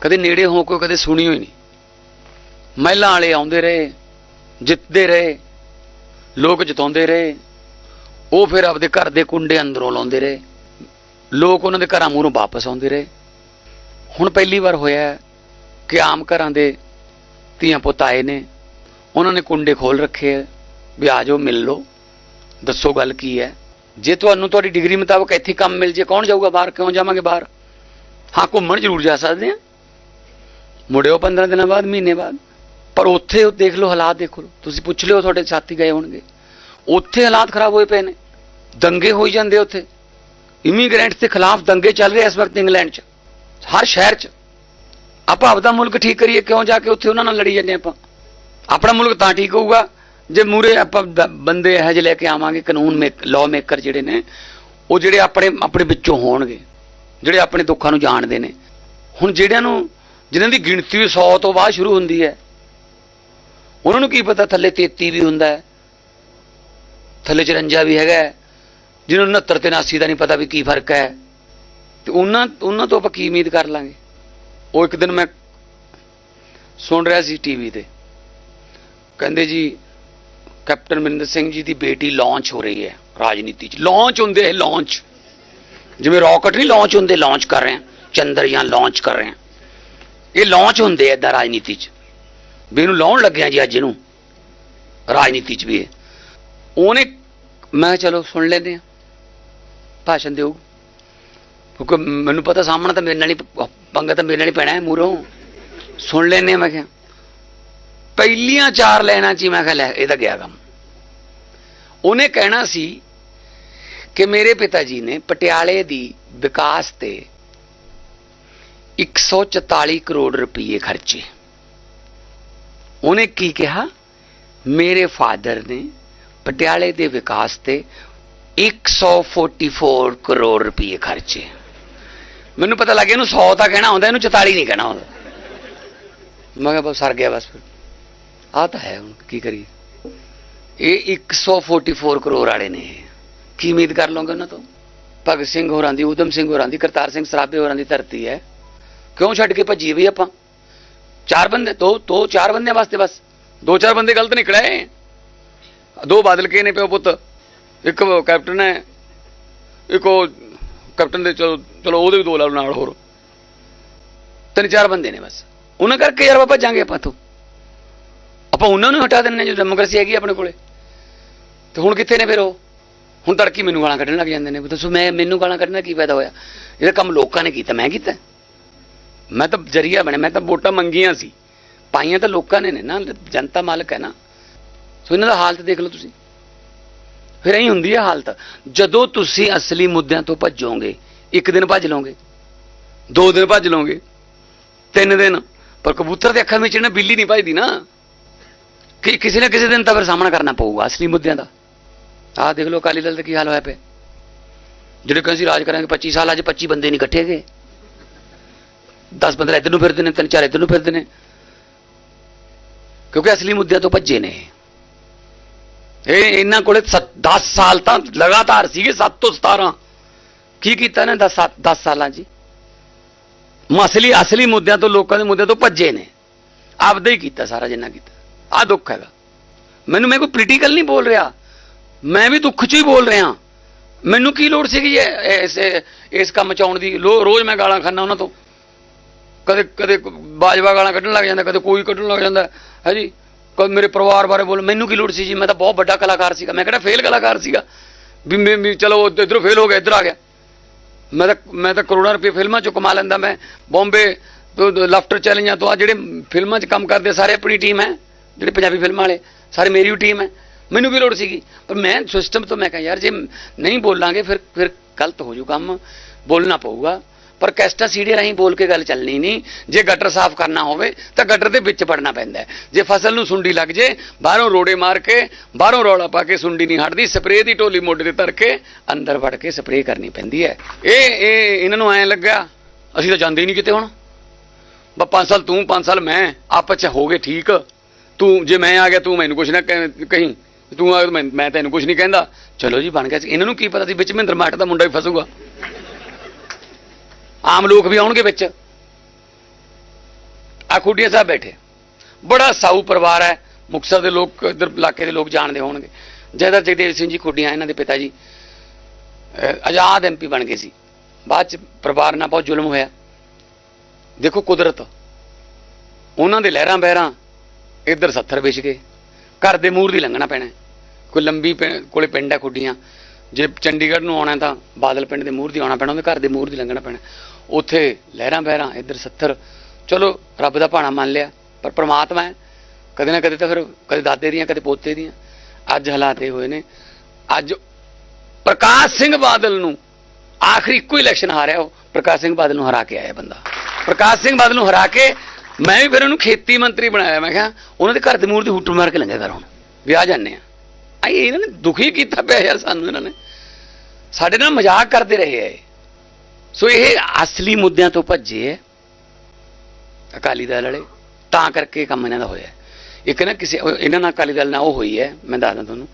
ਕਦੇ ਨੇੜੇ ਹੋ ਕੇ ਕਦੇ ਸੁਣੀ ਹੋਈ ਨਹੀਂ। ਮਹਿਲਾਂ ਵਾਲੇ ਆਉਂਦੇ ਰਹੇ, ਜਿੱਤਦੇ ਰਹੇ, ਲੋਕ ਜਿਤਾਉਂਦੇ ਰਹੇ। ਉਹ ਫਿਰ ਆਪਦੇ ਘਰ ਦੇ ਕੁੰਡੇ ਅੰਦਰੋਂ ਲਾਉਂਦੇ ਰਹੇ। ਲੋਕ ਉਹਨਾਂ ਦੇ ਘਰਾਂ ਮੂਹਰੋਂ ਵਾਪਸ ਆਉਂਦੇ ਰਹੇ। ਹੁਣ ਪਹਿਲੀ ਵਾਰ ਹੋਇਆ ਕਿ ਆਮ ਘਰਾਂ ਦੇ ਧੀਆਂ ਪੁੱਤ ਆਏ ਨੇ। ਉਹਨਾਂ ਨੇ ਕੁੰਡੇ ਖੋਲ ਰੱਖੇ ਹੈ। ਵੀ ਆ ਜਾਓ, ਮਿਲ ਲਓ। ਦੱਸੋ ਗੱਲ ਕੀ ਹੈ। ਜੇ ਤੁਹਾਨੂੰ ਤੁਹਾਡੀ ਡਿਗਰੀ ਮੁਤਾਬਕ ਇੱਥੇ ਕੰਮ ਮਿਲ ਜੇ, ਕੌਣ ਜਾਊਗਾ ਬਾਹਰ? ਕਿਉਂ ਜਾਵਾਂਗੇ ਬਾਹਰ? ਹਾਂ, ਘੁੰਮਣ ਜ਼ਰੂਰ ਜਾ ਸਕਦੇ ਆ ਮੁੜਿਓ 15 ਦਿਨਾਂ ਬਾਅਦ, ਮਹੀਨੇ ਬਾਅਦ। ਪਰ ਉੱਥੇ ਉਹ ਦੇਖ ਲਓ ਹਾਲਾਤ ਦੇਖੋ। ਤੁਸੀਂ ਪੁੱਛ ਲਿਓ, ਤੁਹਾਡੇ ਸਾਥੀ ਗਏ ਹੋਣਗੇ। ਉੱਥੇ ਹਾਲਾਤ ਖਰਾਬ ਹੋਏ ਪਏ ਨੇ। ਦੰਗੇ ਹੋਈ ਜਾਂਦੇ ਉੱਥੇ। ਇਮੀਗ੍ਰੈਂਟਸ ਦੇ ਖਿਲਾਫ ਦੰਗੇ ਚੱਲ ਰਹੇ ਇਸ ਵਕਤ ਇੰਗਲੈਂਡ 'ਚ। ਹਰ ਸ਼ਹਿਰ 'ਚ। ਆਪਾਂ ਆਪਦਾ ਮੁਲਕ ਠੀਕ ਕਰੀਏ, ਕਿਉਂ ਜਾ ਕੇ ਉੱਥੇ ਉਹਨਾਂ ਨਾਲ ਲੜੀ ਜਾਂਦੇ ਆਪਾਂ? ਆਪਣਾ ਮੁਲਕ ਤਾਂ ਠੀਕ ਹੋਊਗਾ। ਜੇ ਮੂਰੇ ਆਪਾਂ ਬੰਦੇ ਇਹੋ ਜਿਹੇ ਲੈ ਕੇ ਆਵਾਂਗੇ, ਕਾਨੂੰਨ ਮੇਕ ਲਾਅ ਮੇਕਰ ਜਿਹੜੇ ਨੇ, ਉਹ ਜਿਹੜੇ ਆਪਣੇ ਆਪਣੇ ਵਿੱਚੋਂ ਹੋਣਗੇ। ਜਿਹੜੇ ਆਪਣੇ ਦੁੱਖਾਂ ਨੂੰ ਜਾਣਦੇ ਨੇ। ਹੁਣ ਜਿਹੜਿਆਂ ਨੂੰ ਜਿਨ੍ਹਾਂ ਦੀ ਗਿਣਤੀ ਵੀ 100 ਤੋਂ ਬਾਅਦ ਸ਼ੁਰੂ ਹੁੰਦੀ ਹੈ। ਉਹਨਾਂ ਨੂੰ ਕੀ ਪਤਾ ਥੱਲੇ 33 ਵੀ ਹੁੰਦਾ ਹੈ, ਥੱਲੇ 54 ਵੀ ਹੈਗਾ ਜਿਹਨਾਂ ਨੂੰ 69 ਤੇ 79 ਦਾ ਨਹੀਂ ਪਤਾ ਵੀ ਕੀ ਫ਼ਰਕ ਹੈ। ਤੇ ਉਹਨਾਂ ਉਹਨਾਂ ਤੋਂ ਆਪਾਂ ਕੀ ਉਮੀਦ ਕਰ ਲਾਂਗੇ? ਉਹ ਇੱਕ ਦਿਨ ਮੈਂ ਸੁਣ ਰਿਹਾ ਸੀ ਟੀਵੀ ਤੇ। ਕਹਿੰਦੇ ਜੀ, ਕੈਪਟਨ ਮਨਿੰਦਰ ਸਿੰਘ ਜੀ ਦੀ ਬੇਟੀ ਲਾਂਚ ਹੋ ਰਹੀ ਹੈ ਰਾਜਨੀਤੀ 'ਚ। ਲਾਂਚ ਹੁੰਦੇ ਹੈ ਲਾਂਚ ਜਿਵੇਂ ਰਾਕਟ ਨਹੀਂ ਲਾਂਚ ਹੁੰਦੇ ਲਾਂਚ ਕਰ ਰਹੇ ਹਾਂ। ਚੰਦਰਯਾਨ ਲਾਂਚ ਕਰ ਰਹੇ ਹਾਂ। ਇਹ ਲਾਂਚ ਹੁੰਦੇ ਐ ਇਦਾਂ ਰਾਜਨੀਤੀ 'ਚ। ਵੀ ਇਹਨੂੰ ਲਾਉਣ ਲੱਗਿਆ ਜੀ ਅੱਜ ਇਹਨੂੰ। ਰਾਜਨੀਤੀ 'ਚ ਵੀ ਇਹ। ਉਹਨੇ, ਮੈਂ ਕਿਹਾ ਚਲੋ ਸੁਣ ਲੈਂਦੇ ਆ ਭਾਸ਼ਣ ਦਿਓ। ਕਿਉਂਕਿ ਮੈਨੂੰ ਪਤਾ ਸਾਹਮਣਾ ਤਾਂ ਮੇਰੇ ਨਾਲ ਹੀ ਪ- ਪੰਗਾ ਤਾਂ ਮੇਰੇ ਨਾਲ ਹੀ ਪੈਣਾ ਹੈ ਮੂਰੋਂ ਸੁਣ ਲੈਂਦੇ ਆ ਮੈਂ ਕਿਹਾ। ਪਹਿਲੀਆਂ ਚਾਰ ਲੈਣਾ ਚ ਹੀ ਮੈਂ ਕਿਹਾ ਲੈ ਇਹਦਾ ਗਿਆ ਕੰਮ। ਉਹਨੇ ਕਹਿਣਾ ਸੀ ਕਿ ਮੇਰੇ ਪਿਤਾ ਜੀ ਨੇ ਪਟਿਆਲੇ ਦੀ ਵਿਕਾਸ ਤੇ 144 ਕਰੋੜ ਰੁਪਏ ਖਰਚੇ। ਉਹਨੇ ਕੀ ਕਿਹਾ? ਮੇਰੇ ਫਾਦਰ ਨੇ ਪਟਿਆਲੇ ਦੇ ਵਿਕਾਸ ਤੇ 144 ਕਰੋੜ ਰੁਪਏ ਖਰਚੇ। ਮੈਨੂੰ ਪਤਾ ਲੱਗਿਆ ਇਹਨੂੰ 100 ਤਾਂ ਕਹਿਣਾ ਹੁੰਦਾ ਇਹਨੂੰ 44 ਨਹੀਂ ਕਹਿਣਾ ਹੁੰਦਾ ਮੈਂ ਕਿਹਾ ਬਸ ਸਰ ਗਿਆ ਬਸ ਫਿਰ। ਆ ਤਾਂ ਹੈ ਹੁਣ, ਕੀ ਕਰੀਏ? ਇਹ 144 ਕਰੋੜ ਵਾਲੇ ਨੇ ਕੀ ਉਮੀਦ ਕਰ ਲਓਗੇ ਉਹਨਾਂ ਤੋਂ? ਭਗਤ ਸਿੰਘ ਹੋਰਾਂ ਦੀ, ਊਧਮ ਸਿੰਘ ਹੋਰਾਂ ਦੀ, ਕਰਤਾਰ ਸਿੰਘ ਸਰਾਭੇ ਹੋਰਾਂ ਦੀ ਧਰਤੀ ਹੈ। ਕਿਉਂ ਛੱਡ ਕੇ ਭੱਜੀ ਵੀ ਆਪਾਂ? ਚਾਰ ਬੰਦੇ ਦੋ ਦੋ ਚਾਰ ਬੰਦਿਆਂ ਵਾਸਤੇ ਬਸ। ਦੋ ਚਾਰ ਬੰਦੇ ਗਲਤ ਨਿਕਲੇ ਦੋ ਬਾਦਲ ਕੇ ਨੇ ਪਿਓ ਪੁੱਤ। ਇੱਕ ਕੈਪਟਨ ਹੈ ਇੱਕ ਉਹ ਕੈਪਟਨ ਦੇ ਚਲੋ ਚਲੋ ਉਹਦੇ ਵੀ ਦੋ ਲਾ ਨਾਲ ਹੋਰ। ਤਿੰਨ ਚਾਰ ਬੰਦੇ ਨੇ ਬਸ। ਉਹਨਾਂ ਕਰਕੇ ਯਾਰ ਆਪਾਂ ਭੱਜਾਂਗੇ ਆਪਾਂ ਤੋਂ ਆਪਾਂ ਉਹਨਾਂ ਨੂੰ ਹਟਾ ਦਿੰਨੇ ਜੋ ਡੈਮੋਕ੍ਰੇਸੀ ਹੈਗੀ ਆਪਣੇ ਕੋਲੇ। ਤੇ ਹੁਣ ਕਿੱਥੇ ਨੇ ਫਿਰ ਉਹ? ਹੁਣ ਤੜਕੀ ਮੈਨੂੰ ਗਾਲਾਂ ਕੱਢਣ ਲੱਗ ਜਾਂਦੇ ਨੇ। ਦੱਸੋ ਮੈਂ ਮੈਨੂੰ ਗਾਲਾਂ ਕੱਢਣ ਦਾ ਕੀ ਫਾਇਦਾ ਹੋਇਆ? ਇਹਦਾ ਕੰਮ ਲੋਕਾਂ ਨੇ ਕੀਤਾ ਮੈਂ ਕੀਤਾ। ਮੈਂ ਤਾਂ ਜਰੀਆ ਬਣਿਆ, ਮੈਂ ਤਾਂ ਵੋਟਾਂ ਮੰਗੀਆਂ ਸੀ। ਪਾਈਆਂ ਤਾਂ ਲੋਕਾਂ ਨੇ ਨੇ ਨਾ, ਜਨਤਾ ਮਾਲਕ ਹੈ ਨਾ। ਸੋ ਇਹਨਾਂ ਦਾ ਹਾਲਤ ਦੇਖ ਲਓ ਤੁਸੀਂ। ਫਿਰ ਐਂ ਹੁੰਦੀ ਹੈ ਹਾਲਤ। ਜਦੋਂ ਤੁਸੀਂ ਅਸਲੀ ਮੁੱਦਿਆਂ ਤੋਂ ਭੱਜੋਗੇ, ਇੱਕ ਦਿਨ ਭੱਜ ਲਓਗੇ, ਦੋ ਦਿਨ ਭੱਜ ਲਓਗੇ, ਤਿੰਨ ਦਿਨ। ਪਰ ਕਬੂਤਰ ਦੇ ਅੱਖਾਂ ਵਿੱਚ ਨਾ ਬਿੱਲੀ ਨਹੀਂ ਭੱਜਦੀ ਨਾ। ਕਿ ਕਿਸੇ ਨਾ ਕਿਸੇ ਦਿਨ ਤਾਂ ਫਿਰ ਸਾਹਮਣਾ ਕਰਨਾ ਪਊਗਾ, ਅਸਲੀ ਮੁੱਦਿਆਂ ਦਾ। ਆਹ ਦੇਖ ਲਓ ਅਕਾਲੀ ਦਲ ਦਾ ਕੀ ਹਾਲ ਹੋਇਆ ਪਿਆ। ਜਿਹੜੇ ਕਹਿੰਦੇ ਸੀ ਰਾਜ ਕਰਾਂਗੇ 25 ਸਾਲ ਅੱਜ 25 ਬੰਦੇ ਨਹੀਂ ਇਕੱਠੇ ਗਏ 10 15 ਇੱਧਰ ਨੂੰ ਫਿਰਦੇ ਨੇ, ਤਿੰਨ ਚਾਰ ਇੱਧਰ ਨੂੰ ਫਿਰਦੇ ਨੇ। ਕਿਉਂਕਿ ਅਸਲੀ ਮੁੱਦਿਆਂ ਤੋਂ ਭੱਜੇ ਨੇ। ਇਹ ਇਹਨਾਂ ਕੋਲੇ 10 ਸਾਲ ਤਾਂ ਲਗਾਤਾਰ ਸੀਗੇ 7 ਤੋਂ 17 ਕੀ ਕੀਤਾ ਨੇ? 10 10 ਸਾਲਾਂ ਜੀ। ਹੀ? ਅਸਲੀ ਅਸਲੀ ਮੁੱਦਿਆਂ ਤੋਂ, ਲੋਕਾਂ ਦੇ ਮੁੱਦਿਆਂ ਤੋਂ ਭੱਜੇ ਨੇ। ਆਪਦਾ ਹੀ ਕੀਤਾ ਸਾਰਾ ਜਿੰਨਾ ਕੀਤਾ। ਆ ਦੁੱਖ ਹੈਗਾ। ਮੈਨੂੰ, ਮੈਂ ਕੋਈ ਪੋਲੀਟੀਕਲ ਨਹੀਂ ਬੋਲ ਰਿਹਾ। ਮੈਂ ਵੀ ਦੁੱਖ 'ਚ ਹੀ ਬੋਲ ਰਿਹਾ। ਮੈਨੂੰ ਕੀ ਲੋੜ ਸੀਗੀ ਇਸ ਇਸ ਕੰਮ 'ਚ ਆਉਣ ਦੀ? ਲੋ- ਰੋਜ਼ ਮੈਂ ਗਾਲਾਂ ਖਾਨਾ ਉਹਨਾਂ ਤੋਂ। ਕਦੇ ਕਦੇ ਬਾਜਵਾ ਗਾਲਾਂ ਕੱਢਣ ਲੱਗ ਜਾਂਦਾ, ਕਦੇ ਕੋਈ ਕੱਢਣ ਲੱਗ ਜਾਂਦਾ। ਹੈ ਜੀ? ਕਦੇ ਮੇਰੇ ਪਰਿਵਾਰ ਬਾਰੇ ਬੋਲ, ਮੈਨੂੰ ਕੀ ਲੋੜ ਸੀ ਜੀ? ਮੈਂ ਤਾਂ ਬਹੁਤ ਵੱਡਾ ਕਲਾਕਾਰ ਸੀਗਾ। ਮੈਂ ਕਿਹੜਾ ਫੇਲ ਕਲਾਕਾਰ ਸੀਗਾ? ਵੀ ਮੈਂ ਵੀ ਚਲੋ ਇਧਰੋਂ ਫੇਲ ਹੋ ਗਿਆ, ਇੱਧਰ ਆ ਗਿਆ। ਮੈਂ ਤਾਂ ਮੈਂ ਤਾਂ ਕਰੋੜਾਂ ਰੁਪਏ ਫਿਲਮਾਂ 'ਚੋਂ ਕਮਾ ਲੈਂਦਾ ਮੈਂ। ਬੰਬੇ ਤੋਂ ਲਾਫਟਰ ਚੈਲੰਜਾਂ ਤੋਂ ਆ ਜਿਹੜੇ ਫਿਲਮਾਂ 'ਚ ਕੰਮ ਕਰਦੇ ਸਾਰੇ ਆਪਣੀ ਟੀਮ ਹੈ। ਜਿਹੜੇ ਪੰਜਾਬੀ ਫਿਲਮਾਂ ਵਾਲੇ, ਸਾਰੇ ਮੇਰੀ ਟੀਮ ਹੈ। ਮੈਨੂੰ ਕੀ ਲੋੜ ਸੀਗੀ? ਪਰ ਮੈਂ ਸਿਸਟਮ ਤੋਂ ਮੈਂ ਕਿਹਾ, ਯਾਰ ਜੇ ਨਹੀਂ ਬੋਲਾਂਗੇ, ਫਿਰ ਫਿਰ ਗਲਤ ਹੋ ਜੂ ਕੰਮ। ਬੋਲਣਾ ਪਊਗਾ। ਪਰ ਕੈਸਟਾ ਸੀਡੀ ਰਾਹੀਂ ਬੋਲ ਕੇ ਗੱਲ ਚੱਲਣੀ ਨਹੀਂ। ਜੇ ਗਟਰ ਸਾਫ਼ ਕਰਨਾ ਹੋਵੇ, ਤਾਂ ਗਟਰ ਦੇ ਵਿੱਚ ਪੜਨਾ ਪੈਂਦਾ ਜੇ ਫਸਲ ਨੂੰ ਸੁੰਡੀ ਲੱਗ ਜੇ, ਬਾਹਰੋਂ ਰੋੜੇ ਮਾਰ ਕੇ, ਬਾਹਰੋਂ ਰੌਲਾ ਪਾ ਕੇ ਸੁੰਡੀ ਨਹੀਂ ਹਟਦੀ, ਸਪਰੇਅ ਦੀ ਢੋਲੀ ਮੋਢੇ ਤੇ ਧਰ ਕੇ ਅੰਦਰ ਵੜ ਕੇ ਸਪਰੇਅ ਕਰਨੀ ਪੈਂਦੀ ਹੈ। ਇਹ ਇਹ, ਇਹਨਾਂ ਨੂੰ ਐਂ ਲੱਗਾ ਅਸੀਂ ਤਾਂ ਜਾਂਦੇ ਹੀ ਨਹੀਂ ਕਿਤੇ ਹੁਣ। ਬਾ 5 ਸਾਲ ਤੂੰ 5 ਸਾਲ ਮੈਂ, ਆਪਸ ਚ ਹੋ ਗਏ ਠੀਕ। ਤੂੰ, ਜੇ ਮੈਂ ਆ ਗਿਆ, ਤੂੰ ਮੈਨੂੰ ਕੁਛ ਨਾ ਕਹਿ- ਕਹੀਂ। ਤੂੰ ਆ ਮੈਂ ਤੈਨੂੰ ਕੁਛ ਨਹੀਂ ਕਹਿੰਦਾ। ਚਲੋ ਜੀ, ਬਣ ਗਿਆ। ਇਹਨਾਂ ਨੂੰ ਕੀ ਪਤਾ ਸੀ, ਵਿੱਚ ਮਹਿੰਦਰ ਮਾਟ ਦਾ ਮੁੰਡਾ ਵੀ ਫਸੂਗਾ। ਆਮ ਲੋਕ ਵੀ ਆਉਣਗੇ ਵਿੱਚ। ਆ ਖੁੱਡੀਆਂ ਸਾਹਿਬ ਬੈਠੇ। ਬੜਾ ਸਾਊ ਪਰਿਵਾਰ ਹੈ। ਮੁਕਤਸਰ ਦੇ ਲੋਕ, ਇਧਰ ਇਲਾਕੇ ਦੇ ਲੋਕ ਜਾਣਦੇ ਹੋਣਗੇ। ਜੈਦਾ ਜਗਦੇਵ ਸਿੰਘ ਜੀ ਖੁੱਡੀਆਂ, ਇਹਨਾਂ ਦੇ ਪਿਤਾ ਜੀ। ਅਹ ਆਜ਼ਾਦ ਐਮਪੀ ਬਣ ਗਏ ਸੀ। ਬਾਅਦ ਚ ਪਰਿਵਾਰ ਨਾਲ ਬਹੁਤ ਜ਼ੁਲਮ ਹੋਇਆ। ਦੇਖੋ ਕੁਦਰਤ। ਉਹਨਾਂ ਦੇ ਲਹਿਰਾਂ ਬਹਿਰਾਂ ਇੱਧਰ 70 ਵਿਛ ਗਏ। ਘਰ ਦੇ ਮੂਰ ਦੀ ਲੰਘਣਾ ਪੈਣਾ। ਕੋਈ ਲੰਬੀ ਪਿੰ- ਕੋਲੇ ਪਿੰਡ ਹੈ ਖੁੱਡੀਆਂ। ਜੇ ਚੰਡੀਗੜ੍ਹ ਨੂੰ ਆਉਣਾ ਤਾਂ ਬਾਦਲ ਪਿੰਡ ਦੇ ਮੂਹਰ ਦੀ ਆਉਣਾ ਪੈਣਾ, ਉਹਦੇ ਘਰ ਦੇ ਮੂਹਰ ਦੀ ਲੰਘਣਾ ਪੈਣਾ। ਉੱਥੇ ਲਹਿਰਾਂ ਬਹਿਰਾਂ, ਇੱਧਰ 70 ਚਲੋ, ਰੱਬ ਦਾ ਭਾਣਾ ਮੰਨ ਲਿਆ, ਪਰ ਪ੍ਰਮਾਤਮਾ ਹੈ। ਕਦੇ ਨਾ ਕਦੇ ਤਾਂ ਫਿਰ, ਕਦੇ ਦਾਦੇ ਦੀਆਂ, ਕਦੇ ਪੋਤੇ ਦੀਆਂ। ਅੱਜ ਹਾਲਾਤ ਇਹ ਹੋਏ ਨੇ। ਅੱਜ ਪ੍ਰਕਾਸ਼ ਸਿੰਘ ਬਾਦਲ ਨੂੰ ਆਖਰੀ ਇੱਕੋ ਇਲੈਕਸ਼ਨ ਹਾਰਿਆ ਉਹ। ਪ੍ਰਕਾਸ਼ ਸਿੰਘ ਬਾਦਲ ਨੂੰ ਹਰਾ ਕੇ ਆਇਆ ਬੰਦਾ। ਪ੍ਰਕਾਸ਼ ਸਿੰਘ ਬਾਦਲ ਨੂੰ ਹਰਾ ਕੇ ਮੈਂ ਵੀ ਫਿਰ ਉਹਨੂੰ ਖੇਤੀ ਮੰਤਰੀ ਬਣਾਇਆ। ਮੈਂ ਕਿਹਾ, ਉਹਨਾਂ ਦੇ ਘਰ ਦੇ ਮੂਹਰ ਦੀ ਹੁੱਟ ਮਾਰ ਕੇ ਲੰਘਿਆ ਕਰ ਹੁਣ। ਵਿਆਹ ਆ ਜਾਂਦੇ ਆ। ਆਈ ਇਹਨਾਂ ਨੇ ਦੁਖੀ ਕੀਤਾ ਪਿਆ ਯਾਰ ਸਾਨੂੰ ਇਹਨਾਂ ਨੇ। ਸਾਡੇ ਨਾਲ ਮਜ਼ਾਕ ਕਰਦੇ ਰਹੇ ਐ ਸੋ ਇਹ ਅਸਲੀ ਮੁੱਦਿਆਂ ਤੋਂ ਭੱਜੇ ਐ ਅਕਾਲੀ ਦਲ ਵਾਲੇ, ਤਾਂ ਕਰਕੇ ਕੰਮ ਇਹਨਾਂ ਦਾ ਹੋਇਆ। ਇੱਕ ਨਾ ਕਿਸੇ ਇਹਨਾਂ ਨਾਲ ਅਕਾਲੀ ਦਲ ਨਾਲ ਉਹ ਹੋਈ ਹੈ, ਮੈਂ ਦੱਸਦਾ ਤੁਹਾਨੂੰ।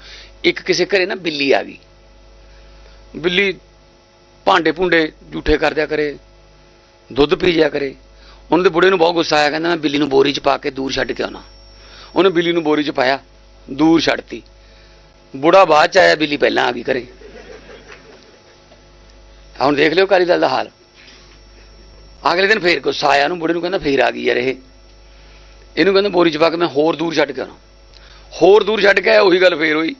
ਇੱਕ ਕਿਸੇ ਘਰੇ ਨਾ ਬਿੱਲੀ ਆ ਗਈ। ਬਿੱਲੀ ਭਾਂਡੇ ਭੁੰਡੇ ਝੂਠੇ ਕਰਦਿਆ ਕਰੇ, ਦੁੱਧ ਪੀ ਜਿਆ ਕਰੇ। ਉਹਨਾਂ ਦੇ ਬੁੜੇ ਨੂੰ ਬਹੁਤ ਗੁੱਸਾ ਆਇਆ, ਕਹਿੰਦਾ ਮੈਂ ਬਿੱਲੀ ਨੂੰ ਬੋਰੀ 'ਚ ਪਾ ਕੇ ਦੂਰ ਛੱਡ ਕੇ ਆਉਣਾ। ਉਹਨੇ ਬਿੱਲੀ ਨੂੰ ਬੋਰੀ 'ਚ ਪਾਇਆ, ਦੂਰ ਛੱਡਤੀ। ਬੁੜਾ ਬਾਅਦ 'ਚ ਆਇਆ, ਬਿੱਲੀ ਪਹਿਲਾਂ ਆ ਗਈ ਘਰੇ। ਹੁਣ ਦੇਖ ਲਿਓ ਅਕਾਲੀ ਦਲ ਦਾ ਹਾਲ। ਅਗਲੇ ਦਿਨ ਫੇਰ ਗੁੱਸਾ ਆਇਆ ਨੂੰ ਬੁੜੇ ਨੂੰ ਕਹਿੰਦਾ ਫੇਰ ਆ ਗਈ ਯਾਰ ਇਹ। ਇਹਨੂੰ ਕਹਿੰਦਾ ਬੋਰੀ 'ਚ ਪਾ ਕੇ ਮੈਂ ਹੋਰ ਦੂਰ ਛੱਡ ਕੇ ਆਉਣਾ। ਹੋਰ ਦੂਰ ਛੱਡ ਕੇ ਆਇਆ, ਉਹੀ ਗੱਲ ਫੇਰ ਹੋਈ।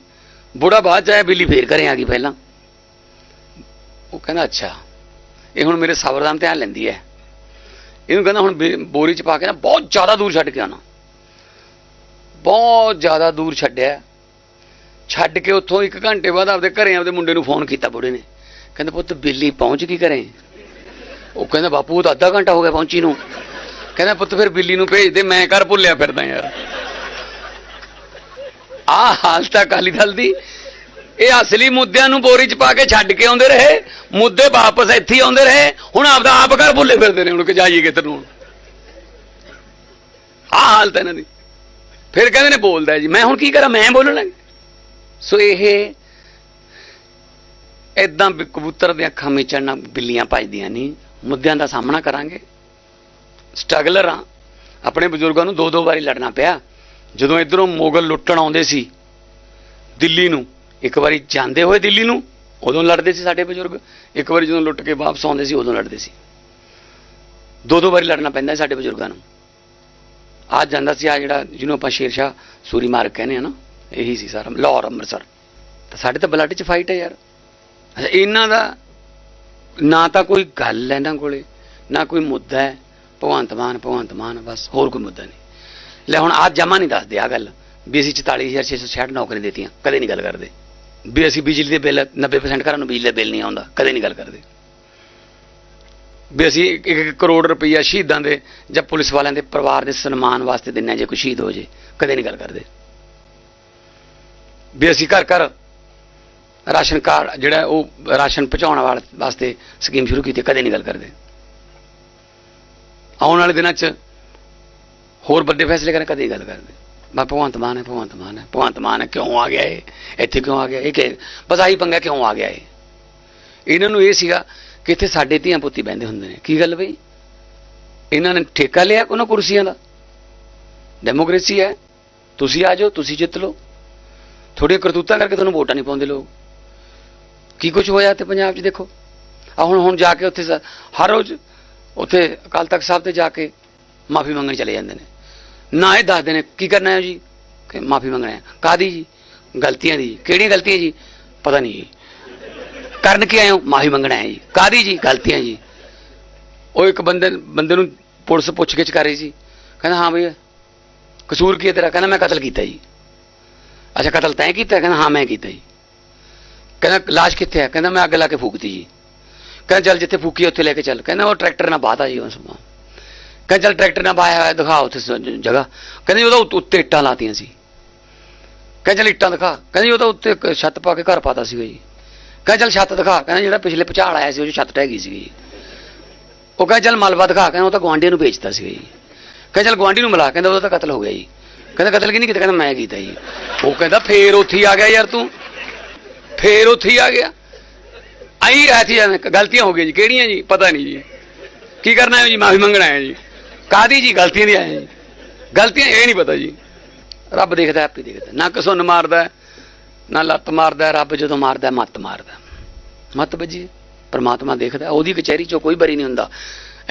ਬੁੜਾ ਬਾਅਦ 'ਚ ਆਇਆ, ਬਿੱਲੀ ਫੇਰ ਘਰੇ ਆ ਗਈ ਪਹਿਲਾਂ। ਉਹ ਕਹਿੰਦਾ, ਅੱਛਾ, ਇਹ ਹੁਣ ਮੇਰੇ ਸਬਰ ਦਾ ਇਮਤਿਹਾਨ ਲੈਂਦੀ ਹੈ। ਇਹਨੂੰ ਕਹਿੰਦਾ ਹੁਣ ਬੇ- ਬੋਰੀ 'ਚ ਪਾ ਕੇ ਨਾ ਬਹੁਤ ਜ਼ਿਆਦਾ ਦੂਰ ਛੱਡ ਕੇ ਆਉਣਾ। ਬਹੁਤ ਜ਼ਿਆਦਾ ਦੂਰ ਛੱਡਿਆ। ਛੱਡ ਕੇ ਉੱਥੋਂ ਇੱਕ ਘੰਟੇ ਬਾਅਦ ਆਪਦੇ ਘਰੇ ਆਪਦੇ ਮੁੰਡੇ ਨੂੰ ਫੋਨ ਕੀਤਾ ਬੁੜੇ ਨੇ। ਕਹਿੰਦਾ, ਪੁੱਤ, ਬਿੱਲੀ ਪਹੁੰਚ ਗਈ ਘਰੇ। ਉਹ ਕਹਿੰਦਾ, ਬਾਪੂ, ਉਹ ਤਾਂ ਅੱਧਾ ਘੰਟਾ ਹੋ ਗਿਆ ਪਹੁੰਚੀ ਨੂੰ। ਕਹਿੰਦਾ, ਪੁੱਤ, ਫਿਰ ਬਿੱਲੀ ਨੂੰ ਭੇਜ ਦੇ, ਮੈਂ ਘਰ ਭੁੱਲਿਆ ਫਿਰਦਾ ਯਾਰ। ਆ ਹਾਲਤ ਅਕਾਲੀ ਦਲ ਦੀ। ਇਹ ਅਸਲੀ ਮੁੱਦਿਆਂ ਨੂੰ ਬੋਰੀ 'ਚ ਪਾ ਕੇ ਛੱਡ ਕੇ ਆਉਂਦੇ ਰਹੇ। ਮੁੱਦੇ ਵਾਪਸ ਇੱਥੇ ਆਉਂਦੇ ਰਹੇ। ਹੁਣ ਆਪਦਾ ਆਪ ਘਰ ਭੁੱਲੇ ਫਿਰਦੇ ਨੇ ਹੁਣ ਕਿ ਜਾਈਏ ਕਿੱਧਰ ਨੂੰ ਆ ਹਾਲਤ ਇਹਨਾਂ ਦੀ। ਫਿਰ ਕਹਿੰਦੇ ਨੇ, ਬੋਲਦਾ ਜੀ। ਮੈਂ ਹੁਣ ਕੀ ਕਰਾਂ? ਮੈਂ ਬੋਲਣ ਲੱਗ ਸੋ ਇਹ ਇਦਾਂ ਕਬੂਤਰ ਦੀਆਂ ਅੱਖਾਂ ਮੀਚਣ ਨਾਲ ਬਿੱਲੀਆਂ ਭਜਦੀਆਂ ਨਹੀਂ। ਮੁੱਦਿਆਂ ਦਾ ਸਾਹਮਣਾ ਕਰਾਂਗੇ। ਸਟਰਗਲਰ ਆ। ਆਪਣੇ ਬਜ਼ੁਰਗਾਂ ਨੂੰ ਦੋ ਦੋ ਵਾਰੀ ਲੜਨਾ ਪਿਆ। ਜਦੋਂ ਇਧਰੋਂ ਮੁਗਲ ਲੁੱਟਣ ਆਉਂਦੇ ਸੀ, ਦਿੱਲੀ ਨੂੰ, ਇੱਕ ਵਾਰੀ ਜਾਂਦੇ ਹੋਏ ਦਿੱਲੀ ਨੂੰ, ਉਦੋਂ ਲੜਦੇ ਸੀ ਸਾਡੇ ਬਜ਼ੁਰਗ। ਇੱਕ ਵਾਰੀ ਜਦੋਂ ਲੁੱਟ ਕੇ ਵਾਪਸ ਆਉਂਦੇ ਸੀ, ਉਦੋਂ ਲੜਦੇ ਸੀ। ਦੋ ਦੋ ਵਾਰੀ ਲੜਨਾ ਪੈਂਦਾ ਸਾਡੇ ਬਜ਼ੁਰਗਾਂ ਨੂੰ। ਆ ਜਾਂਦਾ ਸੀ ਆ ਜਿਹੜਾ ਜਿਹਨੂੰ ਆਪਾਂ ਸ਼ੇਰਸ਼ਾਹ ਸੂਰੀ ਮਾਰਗ ਕਹਿੰਦੇ ਆ ਨਾ। ਇਹੀ ਸੀ ਸਾਰਾ, ਲਾਹੌਰ, ਅੰਮ੍ਰਿਤਸਰ। ਤਾਂ ਸਾਡੇ ਤਾਂ ਬਲੱਡ 'ਚ ਫਾਈਟ ਹੈ ਯਾਰ। ਇਹਨਾਂ ਦਾ ਨਾ ਤਾਂ ਕੋਈ ਗੱਲ ਹੈ ਇਹਨਾਂ ਕੋਲੇ, ਨਾ ਕੋਈ ਮੁੱਦਾ ਹੈ। ਭਗਵੰਤ ਮਾਨ ਭਗਵੰਤ ਮਾਨ, ਬਸ, ਹੋਰ ਕੋਈ ਮੁੱਦਾ ਨਹੀਂ। ਲੈ ਹੁਣ ਆਜ ਜਮਾ ਨਹੀਂ ਦੱਸਦੇ ਆ ਗੱਲ। ਵੀ ਅਸੀਂ 44666 ਨੌਕਰੀ ਦਿੱਤੀਆਂ, ਕਦੇ ਨਹੀਂ ਗੱਲ ਕਰਦੇ। ਵੀ ਅਸੀਂ ਬਿਜਲੀ ਦੇ ਬਿੱਲ 90% ਘਰਾਂ ਨੂੰ ਬਿਜਲੀ ਦਾ ਬਿੱਲ ਨਹੀਂ ਆਉਂਦਾ, ਕਦੇ ਨਹੀਂ ਗੱਲ ਕਰਦੇ। ਵੀ ਅਸੀਂ 1 ਕਰੋੜ ਰੁਪਈਆ ਸ਼ਹੀਦਾਂ ਦੇ ਜਾਂ ਪੁਲਿਸ ਵਾਲਿਆਂ ਦੇ ਪਰਿਵਾਰ ਦੇ ਸਨਮਾਨ ਵਾਸਤੇ ਦਿੰਨੇ ਜੇ ਕੋਈ ਸ਼ਹੀਦ ਹੋ ਜੇ, ਕਦੇ ਨਹੀਂ ਗੱਲ ਕਰਦੇ। ਵੀ ਅਸੀਂ ਘਰ ਘਰ ਰਾਸ਼ਨ ਕਾਰਡ ਜਿਹੜਾ ਉਹ ਰਾਸ਼ਨ ਪਹੁੰਚਾਉਣ ਵਾਲ- ਵਾਸਤੇ ਸਕੀਮ ਸ਼ੁਰੂ ਕੀਤੀ, ਕਦੇ ਨਹੀਂ ਗੱਲ ਕਰਦੇ। ਆਉਣ ਵਾਲੇ ਦਿਨਾਂ 'ਚ ਹੋਰ ਵੱਡੇ ਫੈਸਲੇ ਕਰਨ, ਕਦੇ ਨਹੀਂ ਗੱਲ ਕਰਦੇ। ਮੈਂ ਭਗਵੰਤ ਮਾਨ ਹੈ, ਭਗਵੰਤ ਮਾਨ ਹੈ। ਭਗਵੰਤ ਮਾਨ ਹੈ ਕਿਉਂ ਆ ਗਿਆ ਇਹ? ਇੱਥੇ ਕਿਉਂ ਆ ਗਿਆ ਇਹ? ਕਿ ਬਸ ਆਹੀ ਪੰਗਾ ਕਿਉਂ ਆ ਗਿਆ ਇਹ? ਇਹਨਾਂ ਨੂੰ ਇਹ ਸੀਗਾ ਕਿ ਇੱਥੇ ਸਾਡੇ ਧੀਆਂ ਪੁੱਤੀ ਬਹਿੰਦੇ ਹੁੰਦੇ ਨੇ। ਕੀ ਗੱਲ ਬਈ? ਇਹਨਾਂ ਨੇ ਠੇਕਾ ਲਿਆ ਉਹਨਾਂ ਕੁਰਸੀਆਂ ਦਾ? ਡੈਮੋਕ੍ਰੇਸੀ ਹੈ। ਤੁਸੀਂ ਆ ਜਾਓ, ਤੁਸੀਂ ਜਿੱਤ ਲਓ। ਥੋੜੀ ਕਰਤੂਤਾਂ ਕਰਕੇ ਤੁਹਾਨੂੰ ਵੋਟਾਂ ਨਹੀਂ ਪਾਉਂਦੇ ਲੋਕ। ਕੀ ਕੁਝ ਹੋਇਆ ਤੇ ਪੰਜਾਬ 'ਚ ਦੇਖੋ। ਆ ਹੁਣ ਹੁਣ ਜਾ ਕੇ ਉੱਥੇ ਹਰ ਰੋਜ਼ ਉੱਥੇ ਅਕਾਲ ਤਖਤ ਸਾਹਿਬ ਤੇ ਜਾ ਕੇ ਮਾਫੀ ਮੰਗਣ ਚਲੇ ਜਾਂਦੇ ਨੇ। ਨਾ ਇਹ ਦੱਸਦੇ ਨੇ, ਕੀ ਕਰਨਾ ਹੈ ਜੀ? ਕਿ ਮਾਫੀ ਮੰਗਣਾ ਹੈ। ਕਾਦੀ ਜੀ? ਗਲਤੀਆਂ ਦੀ ਕਿਹੜੀਆਂ ਗਲਤੀਆਂ ਜੀ? ਪਤਾ ਨਹੀਂ ਜੀ। ਕਰਨ ਕੀ ਆਏ ਹੋ? ਮਾਫੀ ਮੰਗਣਾ ਹੈ ਜੀ। ਕਾਦੀ ਜੀ? ਗਲਤੀਆਂ ਜੀ। ਉਹ ਇੱਕ ਬੰਦੇ ਬੰਦੇ ਨੂੰ ਪੁਲਿਸ ਪੁੱਛ ਗਿੱਛ ਕਰ ਰਹੀ ਸੀ। ਕਹਿੰਦਾ, ਹਾਂ ਭਈ ਕਸੂਰ ਕੀ ਹੈ ਤੇਰਾ? ਕਹਿੰਦਾ, ਮੈਂ ਕਤਲ ਕੀਤਾ ਜੀ। ਅੱਛਾ, ਕਤਲ ਤੈਂ ਕੀਤਾ ਕਹਿੰਦਾ, ਹਾਂ, ਮੈਂ ਕੀਤਾ ਜੀ। ਕਹਿੰਦਾ, ਲਾਸ਼ ਕਿੱਥੇ ਹੈ? ਕਹਿੰਦਾ, ਮੈਂ ਅੱਗ ਲਾ ਕੇ ਫੂਕਤੀ ਜੀ। ਕਹਿੰਦਾ, ਚੱਲ ਜਿੱਥੇ ਫੂਕੀ ਉੱਥੇ ਲੈ ਕੇ ਚੱਲ। ਕਹਿੰਦਾ, ਉਹ ਟਰੈਕਟਰ ਨਾਲ ਬਾਤਾ ਜੀ ਉਸ ਨੂੰ ਕਹਿੰਦਾ, ਚੱਲ ਟਰੈਕਟਰ ਨਾਲ ਬਾਇਆ ਹੋਇਆ, ਦਿਖਾ ਉੱਥੇ ਜਗ੍ਹਾ। ਕਹਿੰਦੇ ਉਹਦਾ ਉੱਤੇ ਇੱਟਾਂ ਲਾਤੀਆਂ ਸੀ। ਕਹਿੰਦਾ, ਚੱਲ ਇੱਟਾਂ ਦਿਖਾ। ਕਹਿੰਦੇ ਉਹਦਾ ਉੱਤੇ ਛੱਤ ਪਾ ਕੇ ਘਰ ਪਾਤਾ ਸੀਗਾ ਜੀ। ਕਹਿੰਦਾ, ਚੱਲ ਛੱਤ ਦਿਖਾ। ਕਹਿੰਦਾ ਜਿਹੜਾ ਪਿਛਲੇ ਭੁਚਾਲ ਆਇਆ ਸੀ, ਉਹ ਛੱਤ ਟਹਿ ਗਈ ਸੀਗੀ ਉਹ ਕਹਿੰਦਾ, ਚੱਲ ਮਲਬਾ ਦਿਖਾ। ਕਹਿੰਦਾ, ਉਹ ਤਾਂ ਗਵਾਂਢੀਆਂ ਨੂੰ ਵੇਚਤਾ ਸੀਗਾ ਜੀ। ਕਹਿੰਦਾ, ਚੱਲ ਗਵਾਂਢੀ ਨੂੰ ਮਿਲਾ। ਕਹਿੰਦਾ, ਉਹਦਾ ਤਾਂ ਕਤਲ ਹੋ ਗਿਆ ਜੀ। ਕਹਿੰਦਾ ਕਤਲ ਕੀ ਨਹੀਂ ਕੀਤਾ? ਕਹਿੰਦਾ ਮੈਂ ਕੀਤਾ ਜੀ। ਉਹ ਕਹਿੰਦਾ, ਫੇਰ ਉੱਥੇ ਆ ਗਿਆ ਯਾਰ ਤੂੰ। ਫੇਰ ਉੱਥੇ ਆ ਗਿਆ। ਆਈ ਰਹਤੀ ਗਲਤੀਆਂ ਹੋ ਗਈਆਂ ਜੀ। ਕਿਹੜੀਆਂ ਜੀ? ਪਤਾ ਨਹੀਂ ਜੀ। ਕੀ ਕਰਨਾ ਹੈ ਜੀ? ਮਾਫੀ ਮੰਗਣਾ ਹੈ ਜੀ। ਕਾਦੀ ਜੀ? ਗਲਤੀਆਂ ਦੀ ਆਏ ਜੀ। ਗਲਤੀਆਂ ਇਹ ਨਹੀਂ ਪਤਾ ਜੀ। ਰੱਬ ਦੇਖਦਾ, ਆਪੇ ਦੇਖਦਾ। ਨਾ ਕਸੁੰਨ ਮਾਰਦਾ, ਨਾ ਲੱਤ ਮਾਰਦਾ, ਰੱਬ ਜਦੋਂ ਮਾਰਦਾ, ਮੱਤ ਮਾਰਦਾ। ਮੱਤ ਵੱਜੀ। ਪਰਮਾਤਮਾ ਦੇਖਦਾ। ਉਹਦੀ ਕਚਹਿਰੀ ਚੋਂ ਕੋਈ ਬਰੀ ਨਹੀਂ ਹੁੰਦਾ।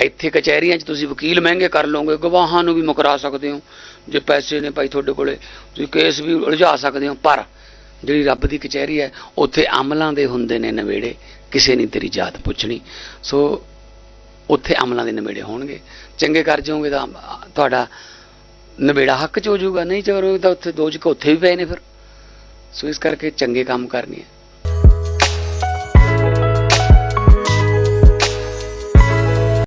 ਇੱਥੇ ਕਚਹਿਰੀਆਂ 'ਚ ਤੁਸੀਂ ਵਕੀਲ ਮਹਿੰਗੇ ਕਰ ਲਓਗੇ, ਗਵਾਹਾਂ ਨੂੰ ਵੀ ਮੁਕਰਾ ਸਕਦੇ ਹੋ। ਜੇ ਪੈਸੇ ਨੇ ਭਾਈ ਤੁਹਾਡੇ ਕੋਲੇ, ਤੁਸੀਂ ਕੇਸ ਵੀ ਉਲਝਾ ਸਕਦੇ ਹੋ। ਪਰ ਜਿਹੜੀ ਰੱਬ ਦੀ ਕਚਹਿਰੀ ਹੈ, ਉੱਥੇ ਅਮਲਾਂ ਦੇ ਹੁੰਦੇ ਨੇ ਨਵੇੜੇ, ਕਿਸੇ ਨੇ ਤੇਰੀ ਜਾਤ ਪੁੱਛਣੀ। ਸੋ ਉੱਥੇ ਅਮਲਾਂ ਦੇ ਨਵੇੜੇ ਹੋਣਗੇ। ਚੰਗੇ ਕਰ ਜਾਓਗੇ ਤਾਂ ਤੁਹਾਡਾ ਨਵੇੜਾ ਹੱਕ ਚ ਹੋ ਜਾਊਗਾ। ਨਹੀਂ ਕਰੋਗੇ ਤਾਂ ਉੱਥੇ ਦੋਜ ਉੱਥੇ ਵੀ ਪਏ ਨੇ ਫਿਰ। ਸੋ ਇਸ ਕਰਕੇ ਚੰਗੇ ਕੰਮ ਕਰਨੇ ਹੈ